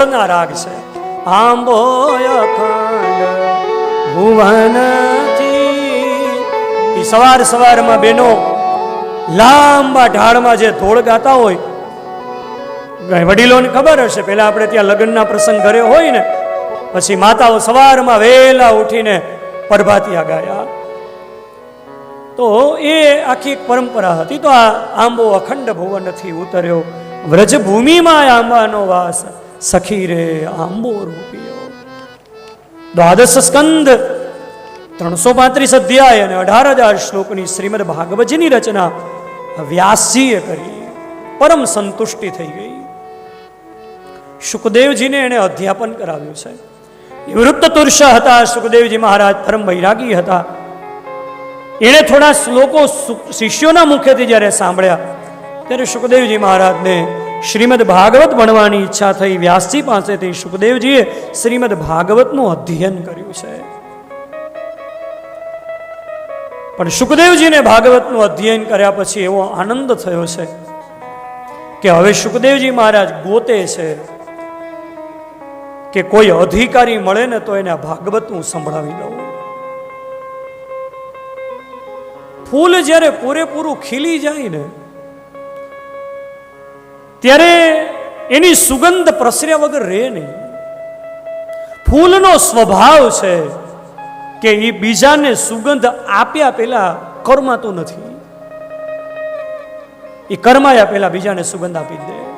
એના રાગ છે સવાર સવારમાં બેનો લાંબા ઢાળમાં જે ધોળ ગાતા હોય વડીલોને ખબર હશે, પહેલા આપણે ત્યાં લગ્નના પ્રસંગ ઘરે હોય ને, પછી માતાઓ સવારમાં વહેલા ઉઠીને પરભાતિયા ગાયા. તો એ આખી એક પરંપરા હતી. તો આ આંબો અખંડ ભુવનથી ઉતર્યો. વ્રજભૂમિમાં આંબાનો વાસ. સખી રે આંબો રૂપિયો. દ્વાદશ સ્કંદ, ત્રણસો પાંત્રીસ અધ્યાય અને અઢાર હજાર શ્લોકની શ્રીમદ ભાગવતજીની રચના વ્યાસજીએ કરી. પરમ સંતુષ્ટિ થઈ ગઈ. સુખદેવજીને એણે અધ્યાપન કરાવ્યું છે. નિવૃત્ત તુર્ષ હતા, સુખદેવજી મહારાજ પરમ વૈરાગી હતા. એણે થોડા શ્લોકો શિષ્યોના મુખેથી જ્યારે સાંભળ્યા, ત્યારે સુખદેવજી મહારાજને શ્રીમદ ભાગવત ભણવાની ઈચ્છા થઈ વ્યાસજી પાસેથી સુખદેવજીએ શ્રીમદ ભાગવતનું અધ્યયન કર્યું છે. પણ સુખદેવજીને ભાગવતનું અધ્યયન કર્યા પછી એવો આનંદ થયો છે કે હવે સુખદેવજી મહારાજ ગોતે છે કે કોઈ અધિકારી મળે ને તો એને ભાગવત હું સંભળાવી દઉં. ફૂલ જ્યારે પૂરેપૂરું ખીલી જાય ને ત્યારે એની સુગંધ પ્રસર્યા વગર રહે નહીં. ફૂલનો સ્વભાવ છે કે એ બીજાને સુગંધ આપ્યા પહેલા કરમાતું નથી. એ કરમાયા પહેલા બીજાને સુગંધ આપી દે.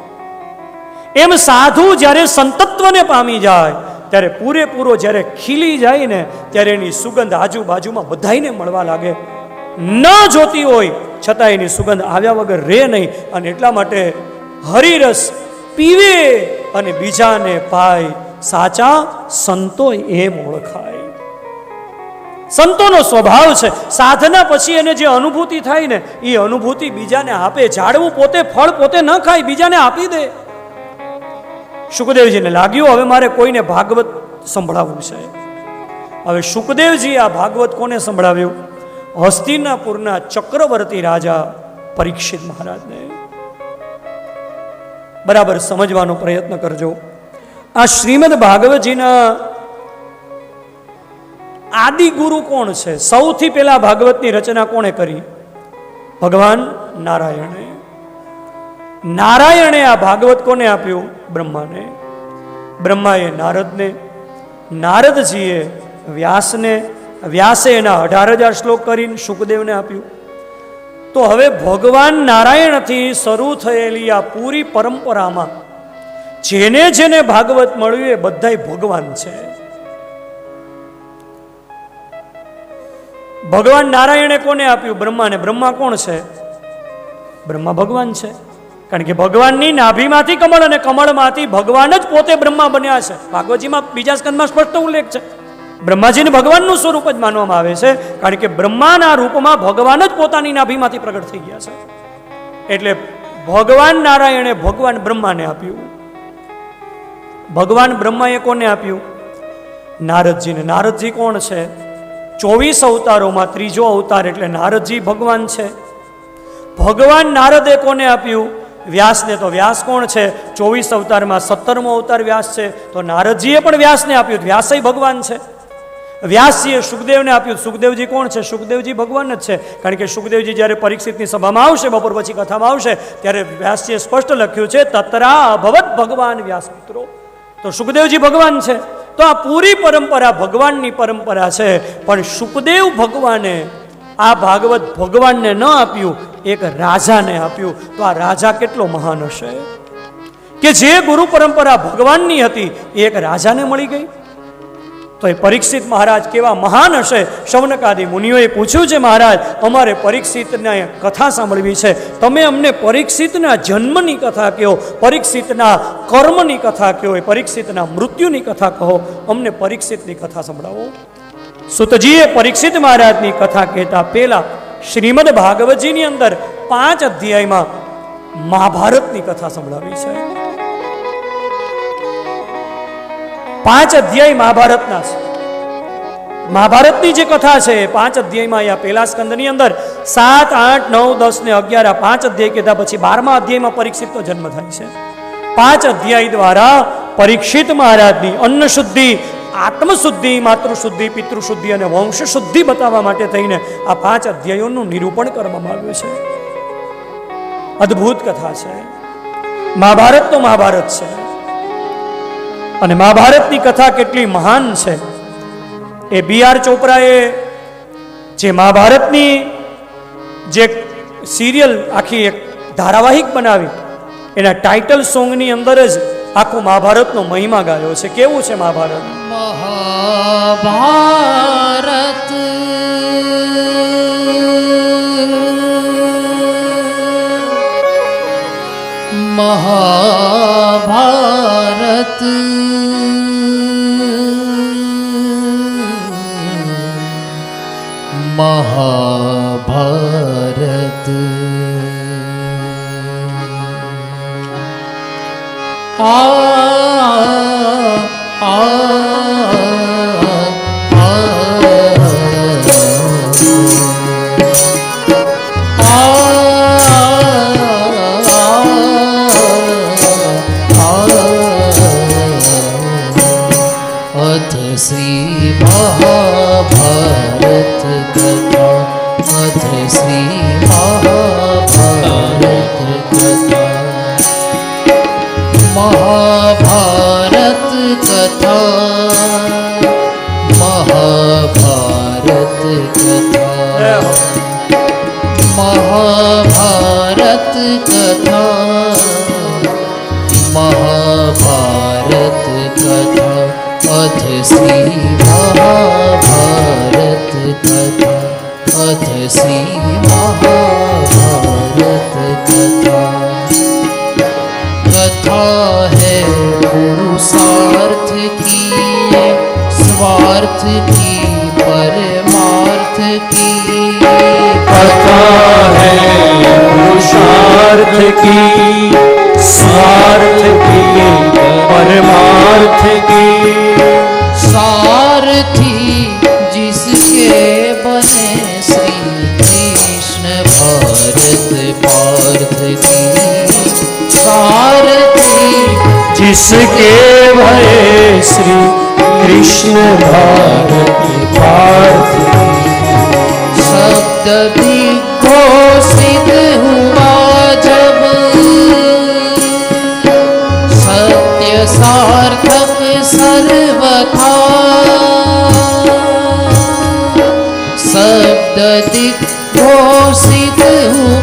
એમ સાધુ જ્યારે સંતત્વને પામી જાય, ત્યારે પૂરેપૂરો જ્યારે ખીલી જાય ને, ત્યારે એની સુગંધ આજુબાજુમાં બધાને મળવા લાગે. ન જોતી હોય, છતાં એની સુગંધ આવ્યા વગર રહે નહીં. અને એટલા માટે હરિરસ પીવે અને બીજાને પાય સાચા સંતો એમ ઓળખાય. સંતોનો સ્વભાવ છે, સાધના પછી એને જે અનુભૂતિ થાય ને, એ અનુભૂતિ બીજાને આપે ઝાડવું પોતે, ફળ પોતે ન ખાય, બીજાને આપી દે. સુખદેવજીને લાગ્યું, હવે મારે કોઈને ભાગવત સંભળાવવું છે. હવે સુખદેવજી આ ભાગવત કોને સંભળાવ્યું? હસ્તિનાપુરના ચક્રવર્તી રાજા પરીક્ષિત મહારાજને. બરાબર સમજવાનો પ્રયત્ન કરજો. આ શ્રીમદ ભાગવતજીના આદિ ગુરુ કોણ છે? સૌથી પહેલા ભાગવતની રચના કોણે કરી? ભગવાન નારાયણે. નારાયણે આ ભાગવત કોને આપ્યું? બ્રહ્માને. બ્રહ્માએ નારદને. નારદજીએ વ્યાસને. વ્યાસે એના અઢાર હજાર શ્લોક કરીને સુખદેવને આપ્યું. તો હવે ભગવાન નારાયણથી શરૂ થયેલી આ પૂરી પરંપરામાં જેને જેને ભાગવત મળ્યું એ બધાય ભગવાન છે. ભગવાન નારાયણે કોને આપ્યું? બ્રહ્માને. બ્રહ્મા કોણ છે? બ્રહ્મા ભગવાન છે. કારણ કે ભગવાનની નાભીમાંથી કમળ અને કમળમાંથી ભગવાન જ પોતે બ્રહ્મા બન્યા છે. ભાગવતજીમાં બીજા સ્કંદમાં સ્પષ્ટ ઉલ્લેખ છે. બ્રહ્માજીને ભગવાનનું સ્વરૂપ જ માનવામાં આવે છે, કારણ કે બ્રહ્માના રૂપમાં ભગવાન જ પોતાની નાભીમાંથી પ્રગટ થઈ ગયા છે. એટલે ભગવાન નારાયણે ભગવાન બ્રહ્માને આપ્યું. ભગવાન બ્રહ્માએ કોને આપ્યું? નારદજીને. નારદજી કોણ છે? ચોવીસ અવતારોમાં ત્રીજો અવતાર એટલે નારદજી ભગવાન છે. ભગવાન નારદે કોને આપ્યું? વ્યાસને. તો વ્યાસ કોણ છે? ચોવીસ અવતારમાં સત્તરમો અવતાર વ્યાસ છે. તો નારદજીએ પણ વ્યાસને આપ્યું. વ્યાસય ભગવાન છે. વ્યાસજીએ સુખદેવને આપ્યું. સુખદેવજી કોણ છે? સુખદેવજી ભગવાન જ છે. કારણ કે સુખદેવજી જ્યારે પરીક્ષિતની સભામાં આવશે, બપોર પછી કથામાં આવશે, ત્યારે વ્યાસજીએ સ્પષ્ટ લખ્યું છે, તતરા અભવત ભગવાન વ્યાસ મિત્રો. તો સુખદેવજી ભગવાન છે. તો આ પૂરી પરંપરા ભગવાનની પરંપરા છે. પણ સુખદેવ ભગવાને આ ભાગવત ભગવાનને ન આપ્યું, એક રાજાને આપ્યું. તો આ રાજા કેટલો મહાન હશે? કે જે ગુરુ પરંપરા ભગવાનની હતી એ એક રાજાને મળી ગઈ? તો એ પરીક્ષિત મહારાજ કેવા મહાન હશે? શૌનકાદી મુનિઓએ પૂછ્યું છે, મહારાજ, અમારે પરીક્ષિતને કથા સાંભળવી છે. તમે અમને પરીક્ષિતના જન્મની કથા કહો, પરીક્ષિતના કર્મની કથા કહો, એ પરીક્ષિતના મૃત્યુની કથા કહો. અમને પરીક્ષિતની કથા સંભળાવો. સુતજીએ પરીક્ષિત મહારાજની કથા કહેતા પહેલા શ્રીમદ ભાગવતજીની અંદર પાંચ અધ્યાયમાં મહાભારતની કથા સંભળાવી છે. પાંચ અધ્યાય મહાભારતના છે. મહાભારતની જે કથા છે, પાંચ અધ્યાયમાં અહીંયા પહેલા સ્કંદની અંદર સાત, આઠ, નવ, દસ ને અગિયાર આ પાંચ અધ્યાય કીધા પછી બારમા અધ્યાયમાં પરીક્ષિતનો જન્મ થાય છે. પાંચ અધ્યાય દ્વારા પરીક્ષિત મહારાજની અન્ન શુદ્ધિ, આત્મશુદ્ધિ, માતૃશુદ્ધિ, પિતૃશુદ્ધિ અને વંશ શુદ્ધિ બતાવવા માટે થઈને આ પાંચ અધ્યાયોનું નિરૂપણ કરવામાં આવ્યું છે. અદ્ભુત કથા છે. મહાભારત તો મહાભારત છે. અને મહાભારતની કથા કેટલી મહાન છે. એ બી આર ચોપરાએ જે મહાભારતની જે સિરિયલ આખી એક ધારાવાહિક બનાવી, એના ટાઇટલ સોંગની અંદર જ આખો મહાભારતનો મહિમા ગાયો છે. કેવું છે મહાભારત? મહાભારત. મહાભારત. મહાભારત આ स्वार्थ की परमार्थ की कथा है पुरुषार्थ की स्वार्थ की परमार्थ की सारथी जिसके बने श्री कृष्ण भारत पार्थ की जिसके भय श्री कृष्ण भारत पार्थ शब्द विघोषित हुआ जब सत्य सार्थक सर्वथा शब्द दिग्घोषित हुआ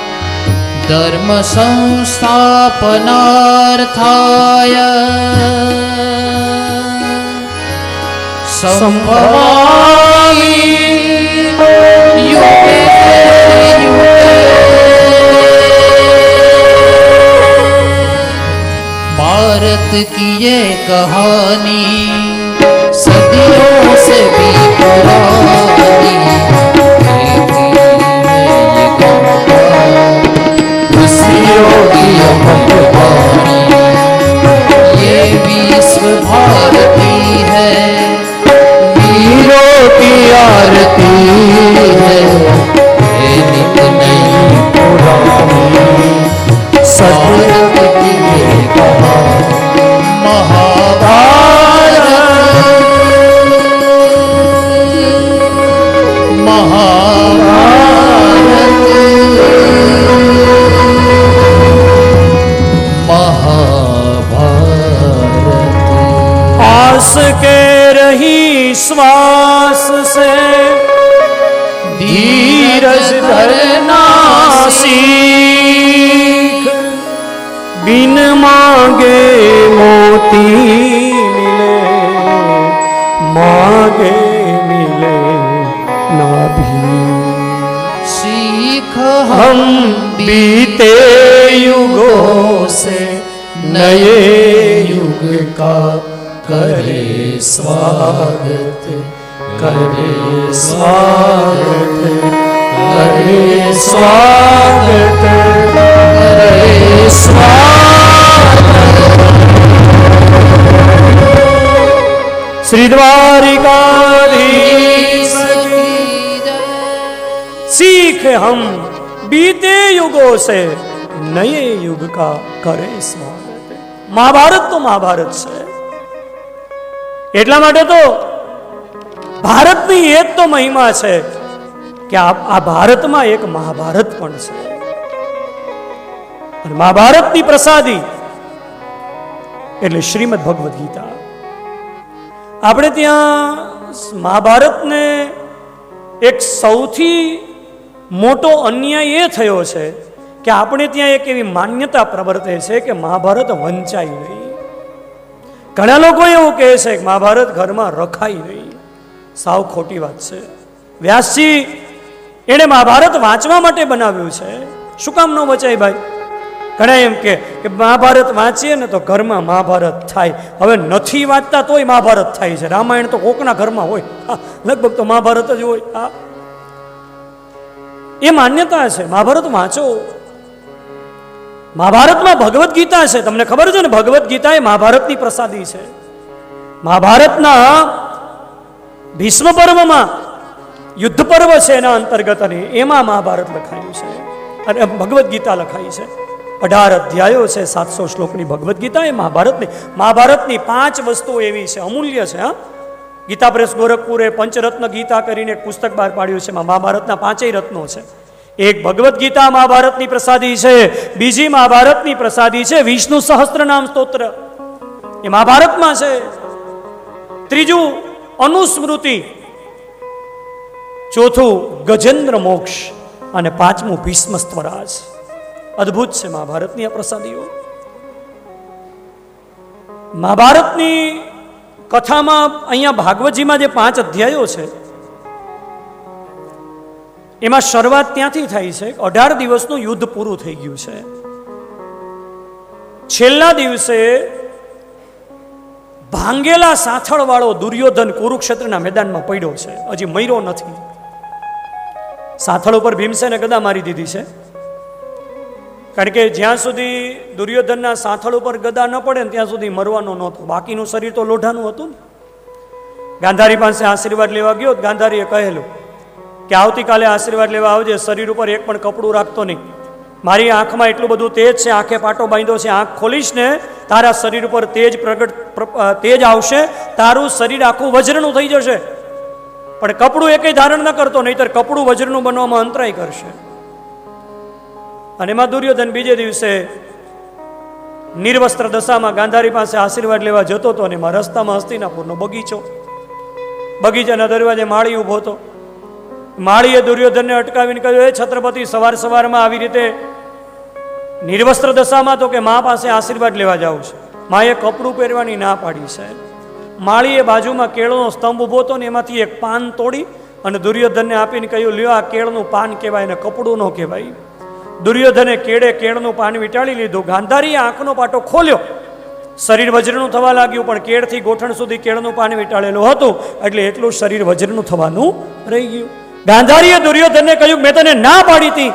धर्मसंस्थापनार्थाय सम्भवामि युगे युगे। भारत की ये कहानी सदियों से भी पुरानी हम बीते युगों से नए युग का करे स्वागत करे स्वागत करे स्वागत करे स्वागत श्री द्वारिका सीख हम युगों से नए युग का करे સ્વાગત મહાભારત તો મહાભારત છે એટલા માટે તો ભારતની એ જ તો મહિમા છે કે આ આ ભારતમાં એક મહાભારત પણ છે અને મહાભારતની પ્રસાદી એટલે શ્રીમદ ભગવદ્ ગીતા આપણે ત્યાં મહાભારતને એક સૌથી મોટો અન્યાય એ થયો છે કે આપણે ત્યાં એક એવી માન્યતા પ્રવર્તે છે કે મહાભારત વંચાય નહીં ઘણા લોકો એવું કહે છે કે મહાભારત ઘરમાં રખાય નહીં સાવ ખોટી વાત છે. વ્યાસજી, એણે મહાભારત વાંચવા માટે બનાવ્યું છે. શું કામ ન વચાય ભાઈ? ઘણા એમ કે મહાભારત વાંચીએ ને તો ઘરમાં મહાભારત થાય. હવે નથી વાંચતા તોય મહાભારત થાય છે. રામાયણ તો કોકના ઘરમાં હોય. લગભગ તો મહાભારત જ હોય. હા. એ માન્યતા છે. મહાભારત વાંચો. મહાભારતમાં ભગવદ્ ગીતા છે. તમને ખબર છે ને, ભગવદ્ ગીતા એ મહાભારતની પ્રસાદી છે. મહાભારતના ભીષ્મ પર્વમાં યુદ્ધ પર્વ છે એના અંતર્ગત અને એમાં મહાભારત લખાયું છે. અને ભગવદ્ ગીતા લખાઈ છે. અઢાર અધ્યાયો છે, સાતસો શ્લોકની ભગવદ્ ગીતા એ મહાભારતની. મહાભારતની પાંચ વસ્તુઓ એવી છે, અમૂલ્ય છે, હા. ગીતા પ્રેસ ગોરખપુરે પંચરત્ન ગીતા કરીને એક પુસ્તક બહાર પાડ્યું છે મહાભારતના પાંચેય રત્નો છે. એક ભગવદ્ ગીતા મહાભારતની પ્રસાદી છે, બીજી મહાભારતની પ્રસાદી છે, વિષ્ણુ સહસ્ત્ર નામ સ્તોત્ર. એ મહાભારતમાં છે. ત્રીજું, અનુસ્મૃતિ. ચોથું, ગજેન્દ્ર મોક્ષ. અને પાંચમું ભીષ્મ સ્વરાજ અદ્ભુત છે મહાભારતની આ પ્રસાદીઓ. મહાભારતની કથામાં અહીંયા ભાગવતજીમાં જે પાંચ અધ્યાયો છે એમાં શરૂઆત ત્યાંથી થાય છે. અઢાર દિવસનું યુદ્ધ પૂરું થઈ ગયું છે. છેલ્લા દિવસે ભાંગેલા સાથળવાળો દુર્યોધન કુરુક્ષેત્રના મેદાનમાં પડ્યો છે. હજી મર્યો નથી. સાથળ ઉપર ભીમસેને ગદા મારી દીધી છે. કારણ કે જ્યાં સુધી દુર્યોધનના સાથળ ઉપર ગદા ન પડે ને ત્યાં સુધી મરવાનો નહોતો. બાકીનું શરીર તો લોઢાનું હતું ને. ગાંધારી પાસે આશીર્વાદ લેવા ગયો ગાંધારીએ કહેલું કે આવતીકાલે આશીર્વાદ લેવા આવજે, શરીર ઉપર એક પણ કપડું રાખતો નહીં. મારી આંખમાં એટલું બધું તેજ છે, આંખે પાટો બાંધ્યો છે, આંખ ખોલીશ ને, તારા શરીર ઉપર તેજ પ્રગટ તેજ આવશે, તારું શરીર આખું વજ્રનું થઈ જશે. પણ કપડું એકેય ધારણ ન કરતો, નહીતર કપડું વજ્રનું બનવામાં અંતરાય કરશે. અને એમાં દુર્યોધન બીજે દિવસે નિર્વસ્ત્ર દશામાં ગાંધારી પાસે આશીર્વાદ લેવા જતો હતો અને એમાં રસ્તામાં હસ્તિનાપુરનો બગીચો. બગીચાના દરવાજે માળી ઊભો હતો. માળીએ દુર્યોધનને અટકાવીને કહ્યું, એ છત્રપતિ, સવાર સવારમાં આવી રીતે નિર્વસ્ત્ર દશામાં તો કે મા પાસે આશીર્વાદ લેવા જાઉં છે. માએ કપડું પહેરવાની ના પાડી, સાહેબ. માળીએ બાજુમાં કેળનો સ્તંભ ઊભો હતો ને એમાંથી એક પાન તોડી અને દુર્યોધનને આપીને કહ્યું, લ્યો, આ કેળનું પાન કહેવાય ને કપડું ન કહેવાય. દુર્યોધને કેળે કેળનું પાન વીંટાળી લીધું. ગાંધારીએ આંખનો પાટો ખોલ્યો. શરીર વજ્રનું થવા લાગ્યું, પણ કેળથી ગોઠણ સુધી કેળનું પાન વીંટાળેલું હતું. એટલે એટલું શરીર વજ્રનું થવાનું રહી ગયું. ગાંધારીએ દુર્યોધનને કહ્યું, મેં તને ના પાડી હતી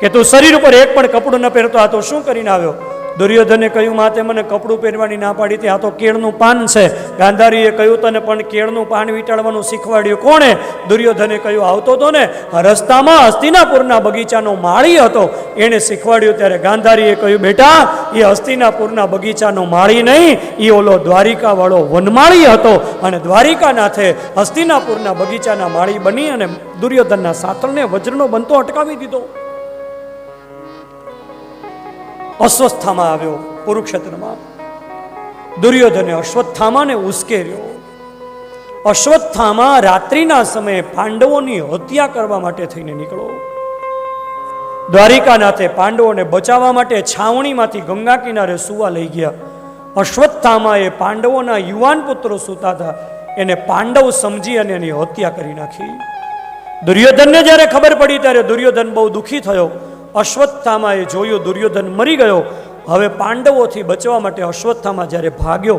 કે તું શરીર ઉપર એક પણ કપડું ન પહેરતો. આ શું કરીને આવ્યો? દુર્યોધને કહ્યું, માતે મને કપડું પહેરવાની ના પાડી હતી. આ તો કેળનું પાન છે. ગાંધારીએ કહ્યું, તને પણ કેળનું પાન વીંટાળવાનું શીખવાડ્યું કોણે? દુર્યોધને કહ્યું, આવતો હતો ને રસ્તામાં હસ્તિનાપુરના બગીચાનો માળી હતો. એણે શીખવાડ્યું ત્યારે ગાંધારીએ કહ્યું, બેટા, એ હસ્તિનાપુરના બગીચાનો માળી નહીં. એ ઓલો દ્વારિકાવાળો વનમાળી હતો અને દ્વારિકાનાથે હસ્તિનાપુરના બગીચાના માળી બની અને દુર્યોધનના સાતળને વજ્રનો બનતો અટકાવી દીધો. અસ્વસ્થામાં આવ્યો, કુરુક્ષેત્રમાં. દુર્યોધને અશ્વત્થામાને ઉશ્કેર્યો. અશ્વત્થામાં રાત્રિના સમયે પાંડવોની હત્યા કરવા માટે થઈને નીકળો. દ્વારિકાનાથે પાંડવોને બચાવવા માટે છાવણીમાંથી ગંગા કિનારે સુવા લઈ ગયા. અશ્વત્થામાએ પાંડવોના યુવાન પુત્રો સૂતા હતા. એને પાંડવ સમજી અને એની હત્યા કરી નાખી. દુર્યોધનને જ્યારે ખબર પડી ત્યારે દુર્યોધન બહુ દુઃખી થયો. અશ્વત્થામાએ જોયું, દુર્યોધન મરી ગયો. હવે પાંડવોથી બચવા માટે અશ્વત્થામાં જ્યારે ભાગ્યો,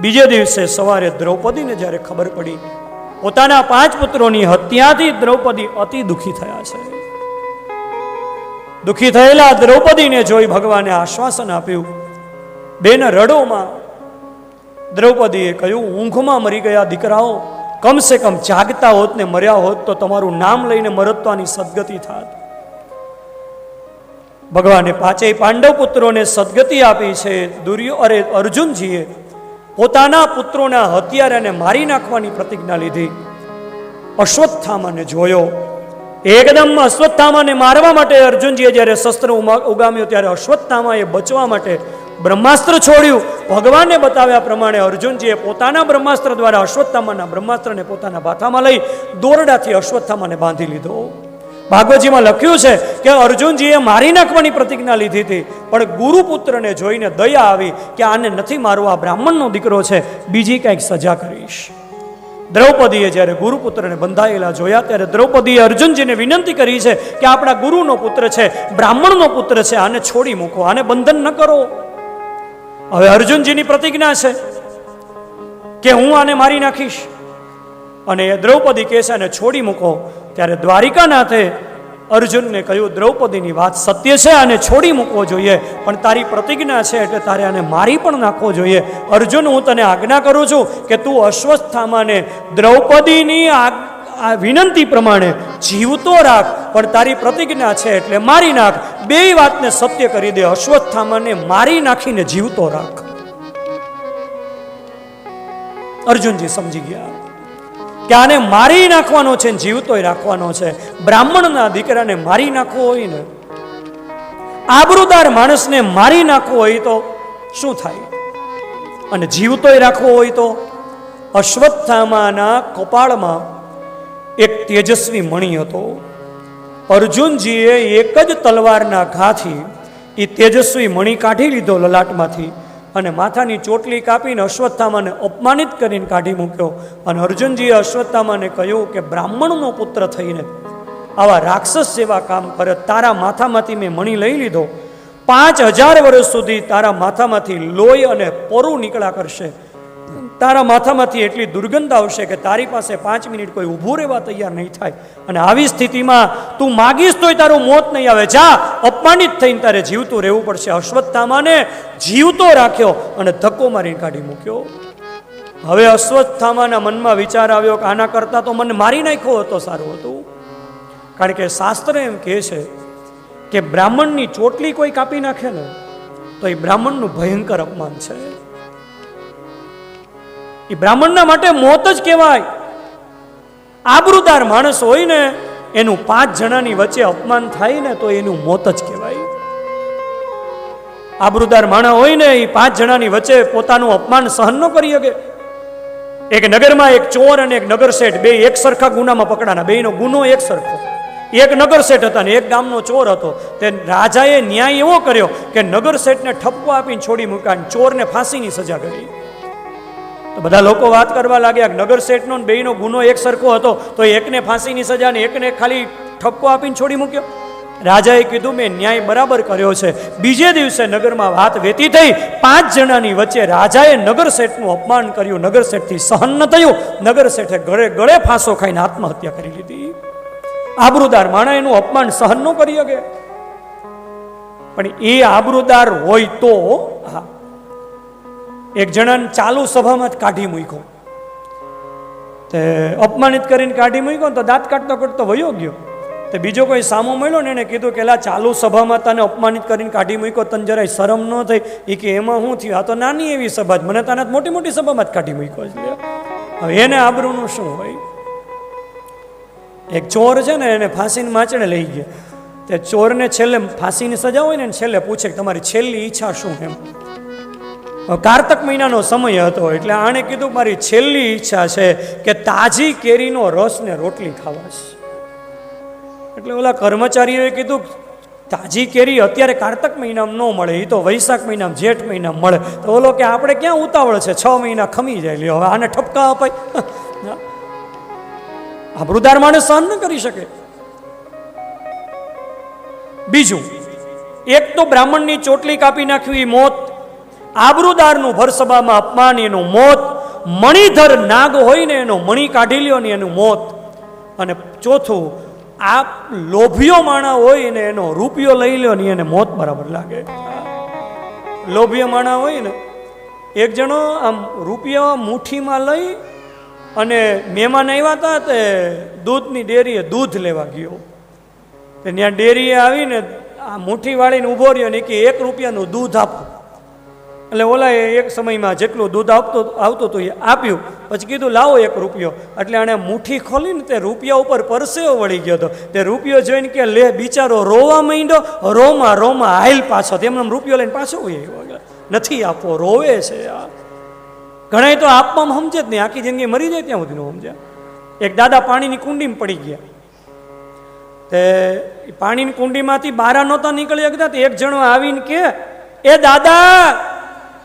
બીજે દિવસે સવારે દ્રૌપદીને જ્યારે ખબર પડી, પોતાના પાંચ પુત્રોની હત્યાથી દ્રૌપદી અતિ દુઃખી થયા છે. દુઃખી થયેલા દ્રૌપદીને જોઈ ભગવાને આશ્વાસન આપ્યું. બેન રડોમાં, દ્રૌપદીએ કહ્યું, ઊંઘમાં મરી ગયા દીકરાઓ, કમસે કમ જાગતા હોત ને મર્યા હોત તો તમારું નામ લઈને મરતવાની સદગતિ થાત. ભગવાને પાંચેય પાંડવ પુત્રોને સદગતિ આપી છે. દુર્યો, અરે અર્જુનજીએ પોતાના પુત્રોના હત્યારાને મારી નાખવાની પ્રતિજ્ઞા લીધી. અશ્વત્થામાને જોયો. એકદમ અશ્વત્થામાને મારવા માટે અર્જુનજીએ જ્યારે શસ્ત્ર ઉગામ્યો ત્યારે અશ્વત્થામાએ બચવા માટે બ્રહ્માસ્ત્ર છોડ્યું. ભગવાને બતાવ્યા પ્રમાણે અર્જુનજીએ પોતાના બ્રહ્માસ્ત્ર દ્વારા અશ્વત્થામાના બ્રહ્માસ્ત્રને પોતાના બાથામાં લઈ દોરડાથી અશ્વત્થામાને બાંધી લીધો. ભાગવતજીમાં લખ્યું છે કે અર્જુનજીએ મારી નાખવાની પ્રતિજ્ઞા લીધી હતી, પણ ગુરુપુત્રને જોઈને દયા આવી કે આને નથી મારવો, આ બ્રાહ્મણનો દીકરો છે, બીજી કંઈક સજા કરીશ. દ્રૌપદીએ જ્યારે ગુરુપુત્રને બંધાયેલા જોયા, ત્યારે દ્રૌપદીએ અર્જુનજીને વિનંતી કરી છે કે આપણા ગુરુનો પુત્ર છે, બ્રાહ્મણનો પુત્ર છે, આને છોડી મૂકો, આને બંધન ન કરો. હવે અર્જુનજીની પ્રતિજ્ઞા છે કે હું આને મારી નાખીશ. અને એ દ્રૌપદી કહે છે, આને છોડી મૂકો. ત્યારે દ્વારિકાનાથે અર્જુનને કહ્યું, દ્રૌપદીની વાત સત્ય છે આને છોડી મૂકવો જોઈએ, પણ તારી પ્રતિજ્ઞા છે એટલે તારે આને મારી પણ નાખવો જોઈએ. અર્જુન, હું તને આજ્ઞા કરું છું કે તું અશ્વસ્થામાને દ્રૌપદીની આ વિનંતી પ્રમાણે જીવતો રાખ, પણ તારી પ્રતિજ્ઞા છે એટલે મારી નાખ. બે વાતને સત્ય કરી દે, અશ્વત્થામાને મારી નાખીને જીવતો રાખ. અર્જુનજી સમજી ગયા. કે આને મારી નાખવાનો છે જીવતોય રાખવાનો છે. બ્રાહ્મણના દીકરાને મારી નાખવો હોય ને, આબરૂદાર માણસને મારી નાખવો હોય તો શું થાય? અને જીવતોય રાખવો હોય તો અશ્વત્થામાના કપાળમાં એક તેજસ્વી મણી હતો. અર્જુનજીએ એક જ તલવારના ઘાથી એ તેજસ્વી મણી કાઢી લીધો લલાટમાંથી. અને માથાની ચોટલી કાપીને અશ્વત્થામાને અપમાનિત કરીને કાઢી મૂક્યો. અને અર્જુનજીએ અશ્વત્થામાને કહ્યું કે બ્રાહ્મણનો પુત્ર થઈને આવા રાક્ષસ જેવા કામ કરે, તારા માથામાંથી મેં મણી લઈ લીધો. પાંચ હજાર વર્ષ સુધી તારા માથામાંથી લોહી અને પરુ નીકળ્યા કરશે. તારા માથામાંથી એટલી દુર્ગંધ આવશે કે તારી પાસે પાંચ મિનિટ કોઈ ઊભું રહેવા તૈયાર નહીં થાય. અને આવી સ્થિતિમાં તું માગીશ તોય તારું મોત નહીં આવે. જા, અપમાનિત થઈને તારે જીવતું રહેવું પડશે. અશ્વત્થામાને જીવતો રાખ્યો અને ધક્કો મારીને કાઢી મૂક્યો. હવે અશ્વત્થામાના મનમાં વિચાર આવ્યો કે આના કરતાં તો મને મારી નાખ્યો હતો સારું હતું. કારણ કે શાસ્ત્ર એમ કહે છે કે બ્રાહ્મણની ચોટલી કોઈ કાપી નાખે ને, તો એ બ્રાહ્મણનું ભયંકર અપમાન છે. એ બ્રાહ્મણના માટે મોત જ કહેવાય. આબરૂદાર માણસ હોય ને એનું પાંચ જણાની વચ્ચે અપમાન થાય ને તો એનું મોત જ કહેવાય. આબરૂદાર માણસ હોય ને એ પાંચ જણાની વચ્ચે પોતાનું અપમાન સહન ન કરી શકે. એક નગરમાં એક ચોર અને એક નગર શેઠ બે એક સરખા ગુનામાં પકડાના બેનો ગુનો એક સરખો. એક નગર શેઠ હતા ને એક ગામનો ચોર હતો. તે રાજાએ ન્યાય એવો કર્યો કે નગર શેઠને ઠપકો આપીને છોડી મૂક્યા ચોરને ફાંસીની સજા કરી. તો બધા લોકો વાત કરવા લાગ્યા નગર શેઠનો બેયનો ગુનો એક સરખો હતો, તો એકને ફાંસીની સજા ને એકને ખાલી ઠપકો આપીને છોડી મૂક્યો. રાજાએ કીધું, મેં ન્યાય બરાબર કર્યો છે. બીજે દિવસે નગરમાં વાત વેતી થઈ. પાંચ જણાની વચ્ચે રાજાએ નગર શેઠનું અપમાન કર્યું. નગર શેઠથી સહન ન થયું. નગર શેઠે ગળે ગળે ફાંસો ખાઈને આત્મહત્યા કરી લીધી. આબરૂદાર માણા એનું અપમાન સહન ન કરી શકે. પણ એ આબરૂદાર હોય તો, હા એક જણાને ચાલુ સભામાં જ કાઢી મૂક્યો. તે અપમાનિત કરીને કાઢી મૂક્યો તો દાંત કાઢતો કાઢતો વયો ગયો. તે બીજો કોઈ સામો મળ્યો ને એને કીધું કે લા ચાલુ સભામાં તને અપમાનિત કરીને કાઢી મૂક્યો, તને જરાય શરમ ન થઈ. એ કે, એમાં શું થયું? આ તો નાની એવી સભા જ. મને તને મોટી મોટી સભામાં જ કાઢી મૂક્યો છે. હવે એને આબરૂનું શું હોય? એક ચોર છે ને, એને ફાંસીને માચડે લઈ ગયા. તે ચોરને છેલ્લે ફાંસીની સજા હોય ને છેલ્લે પૂછે કે, તમારી છેલ્લી ઈચ્છા શું? એમ. કારતક મહિનાનો સમય હતો એટલે આણે કીધું, મારી છેલ્લી ઈચ્છા છે કે તાજી કેરીનો રસ ને રોટલી ખાવા એટલે ઓલા કર્મચારીઓએ કીધું, તાજી કેરી અત્યારે કારતક મહિનામાં ન મળે એ તો વૈશાખ મહિનામાં જેઠ મહિનામાં મળે. તો ઓલો કે, આપણે ક્યાં ઉતાવળ છે? છ મહિના ખમી જાય, લ્યો, હવે આને ઠપકા અપાય. આબરૂદાર માણસ સહન ન કરી શકે. બીજું, એક તો બ્રાહ્મણની ચોટલી કાપી નાખવી, મોત આબરૂદારનું ભરસભામાં અપમાન એનું મોત, મણિધર નાગ હોય ને એનો મણી કાઢી લ્યો ને એનું મોત. અને ચોથું, આ લોભિયો માણા હોય ને એનો રૂપિયો લઈ લ્યો ને એને મોત બરાબર લાગે. લોભિયો માણા હોય ને, એક જણો આમ રૂપિયો મુઠ્ઠીમાં લઈ અને મહેમાન આવ્યા હતા તે દૂધની ડેરીએ દૂધ લેવા ગયો. ત્યાં ડેરીએ આવીને આ મુઠ્ઠી વાળીને ઊભો રહ્યો ને કે એક રૂપિયાનું દૂધ આપો. એટલે ઓલાએ એક સમયમાં જેટલું દૂધ આપતો આવતું હતું એ આપ્યું. પછી કીધું, લાવો એક રૂપિયો. એટલે આણે મુઠ્ઠી ખોલીને તે રૂપિયા ઉપર પરસેવો વળી ગયો હતો. તે રૂપિયો જોઈને કે, લે, બિચારો રોવા માંડ્યો. રોમાં રોમાં હાઈલ પાછો. તેમને રૂપિયો લઈને પાછો હોય નથી આપવો, રોવે છે આ. ઘણા તો આપવામાં સમજે જ નહીં. આખી જિંદગી મરી જાય ત્યાં સુધી ન સમજ્યા એક દાદા પાણીની કુંડીમાં પડી ગયા. તે પાણીની કુંડીમાંથી બારા નહોતા નીકળી શકતા એક જણો આવીને કે, એ દાદા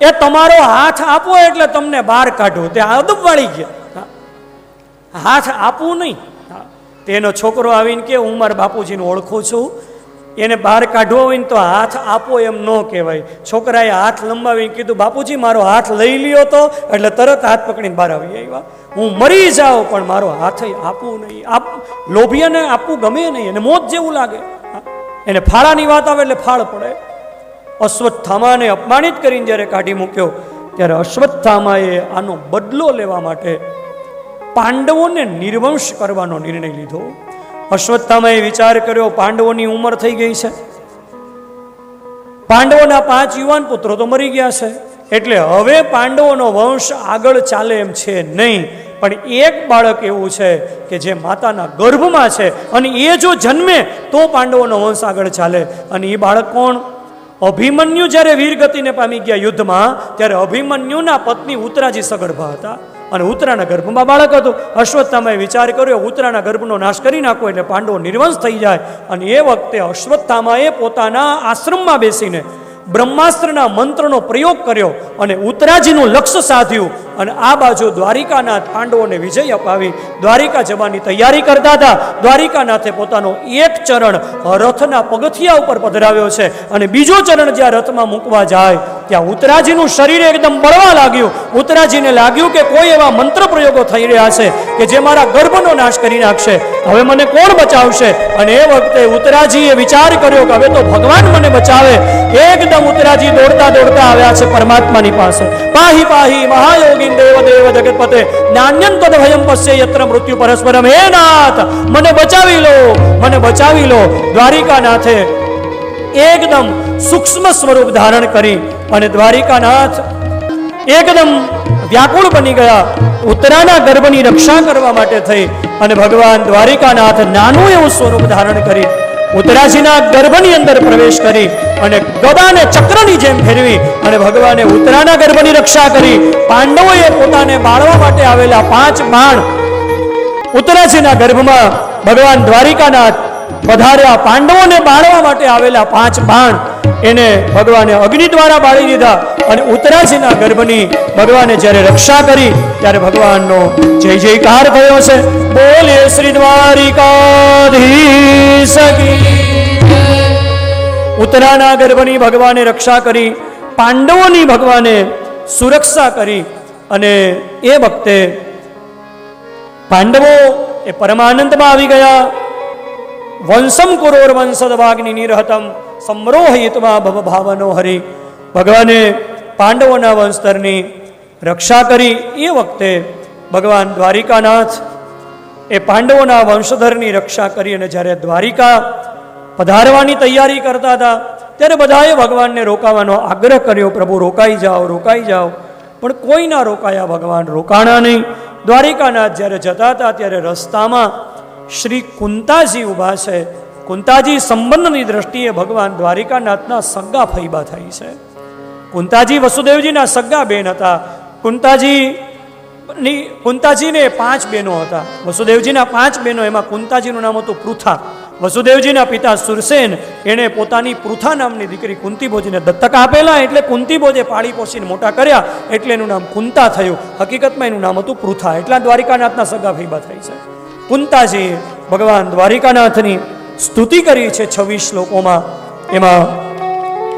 એ તમારો હાથ આપો એટલે તમને બહાર કાઢો. તે અદબ વાળી ગયા. હાથ આપવું નહીં. તેનો છોકરો આવીને કે હું મારા બાપુજીને ઓળખું છું. એને બહાર કાઢવો હોય તો હાથ આપો એમ ન કહેવાય. છોકરાએ હાથ લંબાવીને કીધું, બાપુજી, મારો હાથ લઈ લ્યો તો. એટલે તરત હાથ પકડીને બહાર આવી આવ્યા. હું મરી જાઉં, પણ મારો હાથ આપવું નહીં. આપ લોભિયાને આપવું ગમે નહીં. એને મોત જેવું લાગે. એને ફાળાની વાત આવે એટલે ફાળ પડે. અશ્વત્થામાને અપમાનિત કરીને જ્યારે કાઢી મૂક્યો, ત્યારે અશ્વત્થામાએ આનો બદલો લેવા માટે પાંડવોને નિર્વંશ કરવાનો નિર્ણય લીધો. અશ્વત્થામાએ વિચાર કર્યો, પાંડવોની ઉંમર થઈ ગઈ છે. પાંડવોના પાંચ યુવાન પુત્રો તો મરી ગયા છે. એટલે હવે પાંડવોનો વંશ આગળ ચાલે એમ છે નહીં. પણ એક બાળક એવું છે કે જે માતાના ગર્ભમાં છે અને એ જો જન્મે તો પાંડવોનો વંશ આગળ ચાલે. અને એ બાળક કોણ? અભિમન્યુ જ્યારે વીરગતિને પામી ગયા યુદ્ધમાં, ત્યારે અભિમન્યુના પત્ની ઉત્તરાજી સગર્ભા હતા. અને ઉત્તરાના ગર્ભમાં બાળક હતું. અશ્વત્થામાએ વિચાર કર્યો, ઉત્તરાના ગર્ભનો નાશ કરી નાખો એટલે પાંડવો નિર્વંશ થઈ જાય. અને એ વખતે અશ્વત્થામાએ પોતાના આશ્રમમાં બેસીને બ્રહ્માસ્ત્રના મંત્રનો પ્રયોગ કર્યો અને ઉત્તરાજીનું લક્ષ્ય સાધ્યું. અને આ બાજુ દ્વારિકાનાથ પાંડવોને વિજય અપાવી દ્વારિકા જવાની તૈયારી કરતા હતા. દ્વારિકાનાથે પોતાનો એક ચરણ રથના પગથિયા ઉપર પધરાવ્યો છે અને બીજો ચરણ જ્યાં રથમાં મૂકવા જાય, ત્યાં ઉત્તરાજીનું શરીર એકદમ બળવા લાગ્યું. ઉત્તરાજીને લાગ્યું કે કોઈ એવા મંત્ર પ્રયોગો થઈ રહ્યા છે કે જે મારા ગર્ભનો નાશ કરી નાખશે. હવે મને કોણ બચાવશે? અને એ વખતે ઉત્તરાજીએ વિચાર કર્યો કે હવે તો ભગવાન મને બચાવે. એકદમ ઉત્તરાજી દોડતા દોડતા આવ્યા છે પરમાત્માની પાસે. પાહી પાહી મહાયોગીન દેવ દેવ જગતપતે નાન્યંત ભયમ પશ્ય યત્ર મૃત્યુ પરસ્પરમ હે નાથ મને બચાવી લો મને બચાવી લો દ્વારિકાનાથે એકદમ સૂક્ષ્મ સ્વરૂપ ધારણ કરી અને દ્વારિકા નાથ એકદમ વ્યાકુળ બની ગયા ઉત્તરાના ગર્ભની રક્ષા કરવા માટે થઈ અને ભગવાન દ્વારિકાનાથ નાનું એવું સ્વરૂપ ધારણ કરી ઉત્તરાજીના ગર્ભની અંદર પ્રવેશ કરી અને ગદાને ચક્રની જેમ ફેરવી અને ભગવાને ઉત્તરાના ગર્ભની રક્ષા કરી. પાંડવોએ પોતાને બાળવા માટે આવેલા પાંચ માણ ઉત્તરાજીના ગર્ભમાં ભગવાન દ્વારિકાનાથ પધાર્યા. પાંડવોને બાળવા માટે આવેલા પાંચ બાણ એને ભગવાને અગ્નિ દ્વારા બાળી દીધા. અને ઉત્તરાજીના ગર્ભની ભગવાને જ્યારે રક્ષા કરી, ત્યારે ભગવાનનો જય જયકાર થયો છે. બોલે શ્રી દ્વારિકા ઉત્તરાના ગર્ભની ભગવાને રક્ષા કરી, પાંડવોની ભગવાને સુરક્ષા કરી અને એ વખતે પાંડવો એ પરમાનંદમાં આવી ગયા. વંશમ કુરોર વંશદ વાગ્નિ નિરહતમ સમરોહિતમાં ભવ ભાવનો હરી. ભગવાને પાંડવોના વંશધરની રક્ષા કરી એ વખતે ભગવાન દ્વારિકાનાથ એ પાંડવોના વંશધરની રક્ષા કરી અને જ્યારે દ્વારિકા પધારવાની તૈયારી કરતા હતા, ત્યારે બધાએ ભગવાનને રોકાવાનો આગ્રહ કર્યો, પ્રભુ, રોકાઈ જાઓ રોકાઈ જાઓ. પણ કોઈ ના રોકાયા, ભગવાન રોકાણા નહીં. દ્વારિકાનાથ જ્યારે જતા હતા, ત્યારે રસ્તામાં શ્રી કુંતાજી ઊભા છે. કુંતાજી સંબંધની દ્રષ્ટિએ ભગવાન દ્વારિકાનાથના સગા ફૈબા થઈ છે. કુંતાજી વસુદેવજીના સગા બેન હતા. કુંતાજી ની કુંતાજીને પાંચ બહેનો હતા. વસુદેવજીના પાંચ બહેનો, એમાં કુંતાજીનું નામ હતું પૃથા. વસુદેવજીના પિતા સુરસેન, એણે પોતાની પૃથા નામની દીકરી કુંતીભોજીને દત્તક આપેલા, એટલે કુંતીભોજે પાળી પોષીને મોટા કર્યા, એટલે એનું નામ કુંતા થયું. હકીકતમાં એનું નામ હતું પૃથા. એટલા દ્વારિકાનાથના સગા ફૈબા થઈ છે. કુંતાજીએ ભગવાન દ્વારિકાનાથની સ્તુતિ કરી છે છવ્વીસ શ્લોકોમાં એમાં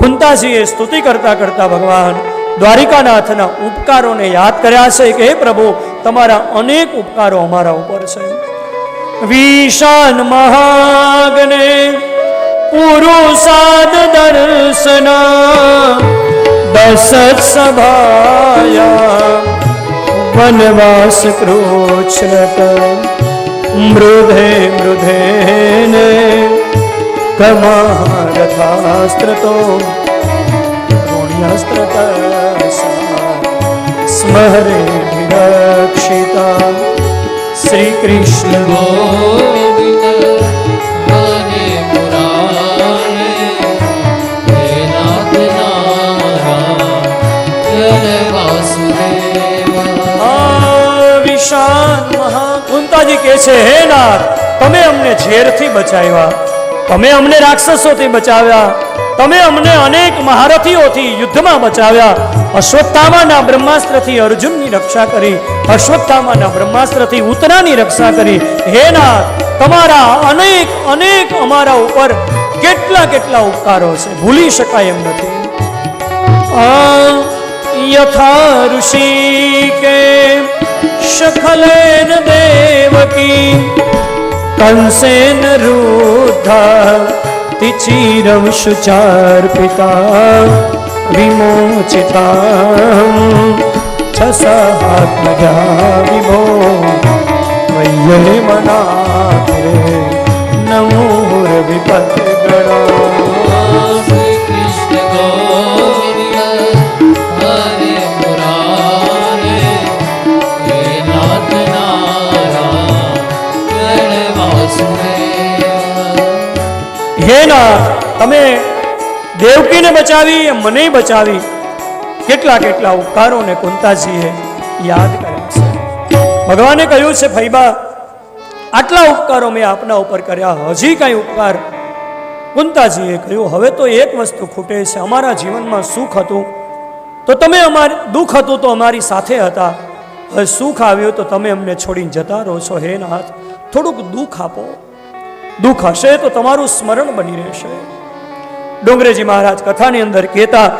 કુંતાજીએ સ્તુતિ કરતા કરતા ભગવાન દ્વારિકાનાથના ઉપકારોને યાદ કર્યા છે કે, હે પ્રભુ, તમારા અનેક ઉપકારો અમારા ઉપર છે. વિશાન મહાગને પુરુષાદ દર્શન દશત સભાયા વનવાસ કૃષ્ણ મૃધે, મૃધેને કમારથાસ્ત્રતો પુણ્યસ્ત્રતસા સ્મરે વિરક્ષિતા શ્રી કૃષ્ણ ગોવિંદ હરે મુરારે હે નાથ નારાયણ વાસુદેવ વિશાન મહા કુંતાજી કહે છે હે નાથ તમે અમને ઝેરથી બચાવ્યા તમે અમને રાક્ષસોથી બચાવ્યા. તમે અમને અનેક મહારથીઓથી યુદ્ધમાં બચાવ્યા. અશ્વત્થામાના બ્રહ્માસ્ત્રથી અર્જુનની રક્ષા કરી, અશ્વત્થામાના બ્રહ્માસ્ત્રથી ઉતરાની રક્ષા કરી. હે નાથ, તમારા અનેક અનેક અમારા ઉપર કેટલા કેટલા ઉપકારો છે? ભૂલી શકાય એમ નથી. યથા ઋષિકે શખલેન દેવકી કંસેન રૂઢા તિચિરમ શુચાર્પિતા વિમોચિતા છસહાત્મજા વિભો વૈયે મનાથે નમો ગણા ના તમે દેવકીને બચાવી મને બચાવી. કેટલા કેટલા ઉપકારોને કુંતાજીએ યાદ કર્યા છે. ભગવાને કહ્યું છે ફૈબા આટલા ઉપકારો મેં આપના ઉપર કર્યા. હજી કાંઈ ઉપકાર. કુંતાજીએ કહ્યું, હવે તો એક વસ્તુ ખૂટે છે. અમારા જીવનમાં સુખ હતું. તો તમે અમારે, દુઃખ હતું તો અમારી સાથે હતા. હવે સુખ આવ્યું તો તમે અમને છોડીને જતા રહો છો. હે નાથ, થોડુંક દુઃખ આપો. દુઃખ હશે તો તમારું સ્મરણ બની રહેશે. ડોંગરેજી મહારાજ કથાની અંદર કહેતા,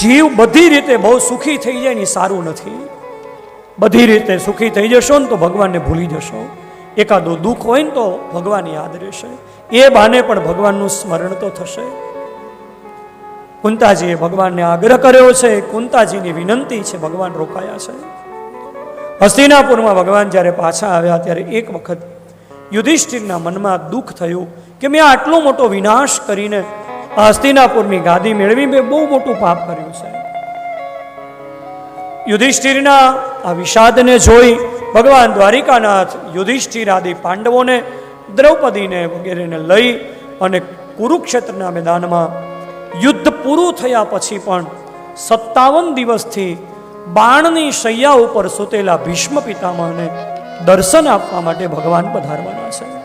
જીવ બધી રીતે બહુ સુખી થઈ જાય ને સારું નથી. બધી રીતે સુખી થઈ જશો ને તો ભગવાનને ભૂલી જશો. એકાદો દુઃખ હોય ને તો ભગવાન યાદ રહેશે. એ બાને પણ ભગવાનનું સ્મરણ તો થશે. કુંતાજીએ ભગવાનને આગ્રહ કર્યો છે. કુંતાજીની વિનંતી છે, ભગવાન રોકાયા છે. હસ્તિનાપુરમાં ભગવાન જ્યારે પાછા આવ્યા ત્યારે એક વખત યુધિષ્ઠિરના મનમાં દુઃખ થયું કે મેં આટલો મોટો વિનાશ કરીને હસ્તિનાપુરની ગાદી મેળવી મેં બહુ મોટું પાપ કર્યું છે. યુધિષ્ઠિરના આ વિષાદને જોઈ ભગવાન દ્વારિકાનાથ યુધિષ્ઠિર આદિ પાંડવોને દ્રૌપદીને વગેરેને લઈ અને કુરુક્ષેત્રના મેદાનમાં યુદ્ધ પૂરું થયા પછી પણ સત્તાવન દિવસથી બાણની શૈયા ઉપર સૂતેલા ભીષ્મ પિતામહને દર્શન આપવા માટે ભગવાન પધારવાના છે.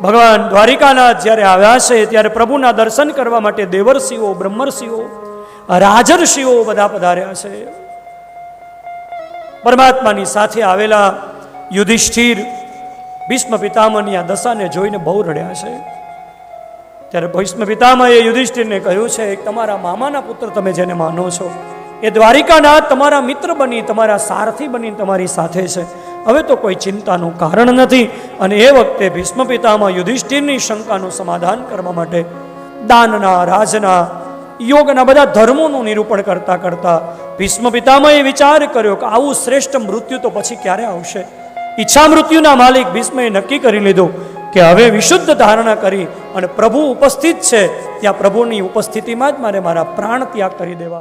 ભગવાન દ્વારિકાનાથ જ્યારે આવ્યા છે, ત્યારે પ્રભુના દર્શન કરવા માટે દેવરસિંહો બ્રહ્મર્ષિઓ, રાજર્ષિઓ બધા પધાર્યા છે. પરમાત્માની સાથે આવેલા યુધિષ્ઠિર ભીષ્મ પિતામહની આ દશાને જોઈને બહુ રડ્યા છે. ત્યારે ભીષ્મ પિતામહે યુધિષ્ઠિરને કહ્યું છે તમારા મામાના પુત્ર તમે જેને માનો છો એ દ્વારિકાનાથ તમારા મિત્ર બની, તમારા સારથી બની, તમારી સાથે છે. હવે તો કોઈ ચિંતાનું કારણ નથી અને એ વખતે ભીષ્મ પિતામાં યુધિષ્ઠિરની શંકાનું સમાધાન કરવા માટે દાનના, રાજના, યોગના બધા ધર્મોનું નિરૂપણ કરતા કરતા ભીષ્મ એ વિચાર કર્યો કે આવું શ્રેષ્ઠ મૃત્યુ તો પછી ક્યારે આવશે? ઈચ્છા મૃત્યુના માલિક ભીષ્મએ નક્કી કરી લીધું કે હવે વિશુદ્ધ ધારણા કરી અને પ્રભુ ઉપસ્થિત છે. ત્યાં પ્રભુની ઉપસ્થિતિમાં જ મારે મારા પ્રાણ ત્યાગ કરી દેવા.